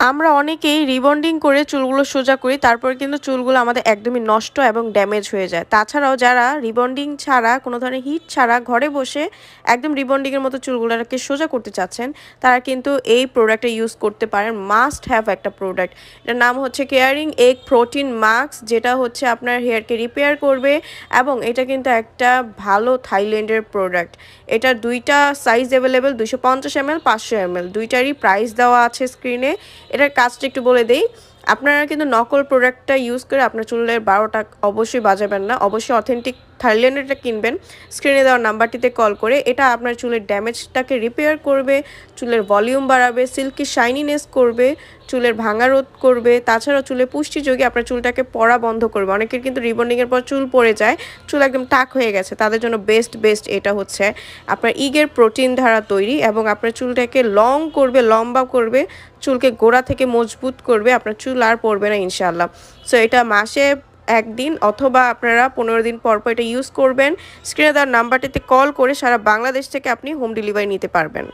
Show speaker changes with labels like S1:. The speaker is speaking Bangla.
S1: আমরা অনেকেই রিবন্ডিং করে চুলগুলো সোজা করি, তারপর কিন্তু চুলগুলো আমাদের একদমই নষ্ট এবং ড্যামেজ হয়ে যায়। তাছাড়াও যারা রিবন্ডিং ছাড়া, কোনো ধরনের হিট ছাড়া ঘরে বসে একদম রিবন্ডিংয়ের মতো চুলগুলোকে সোজা করতে চাচ্ছেন, তারা কিন্তু এই প্রোডাক্টটা ইউজ করতে পারেন। মাস্ট হ্যাভ একটা প্রোডাক্ট এটার নাম হচ্ছে কেয়ারিং এগ প্রোটিন মাস্ক যেটা হচ্ছে আপনার হেয়ারকে রিপেয়ার করবে এবং এটা কিন্তু একটা ভালো থাইল্যান্ডের প্রোডাক্ট এটার দুইটা সাইজ অ্যাভেলেবেল দুশো পঞ্চাশ এম এল পাঁচশো এম এল দুইটারই প্রাইস দেওয়া আছে স্ক্রিনে এটার কাজটা একটু বলে দেই। আপনারা কিন্তু নকল প্রোডাক্টটা ইউজ করে আপনার চুলের বারোটা অবশ্যই বাজাবেন না। অবশ্যই অথেন্টিক থাইল্যান্ডেরটা কিনবেন। স্ক্রিনে দেওয়ার নাম্বারটিতে কল করে এটা আপনার চুলের ড্যামেজটাকে রিপেয়ার করবে, চুলের ভলিউম বাড়াবে, সিল্কি শাইনিনেস করবে, চুলের ভাঙা রোধ করবে, তাছাড়াও চুলে পুষ্টি যোগে আপনার চুলটাকে পড়া বন্ধ করবে। অনেকের কিন্তু রিবন্ডিংয়ের পর চুল পড়ে যায়, চুল একদম টাক হয়ে গেছে। তাদের জন্য বেস্ট বেস্ট এটা হচ্ছে আপনার ইগের প্রোটিন ধারা তৈরি এবং আপনার চুলটাকে লং করবে, লম্বা করবে, চুলকে গোড়া থেকে মজবুত করবে, আপনার চুল আর পড়বে না ইনশাল্লাহ সো এটা মাসে একদিন অথবা আপনারা পনেরো দিন পর পর এটা ইউজ করবেন। স্ক্রিনে দেওয়ার নাম্বারটিতে কল করে সারা বাংলাদেশ থেকে আপনি হোম ডেলিভারি নিতে পারবেন।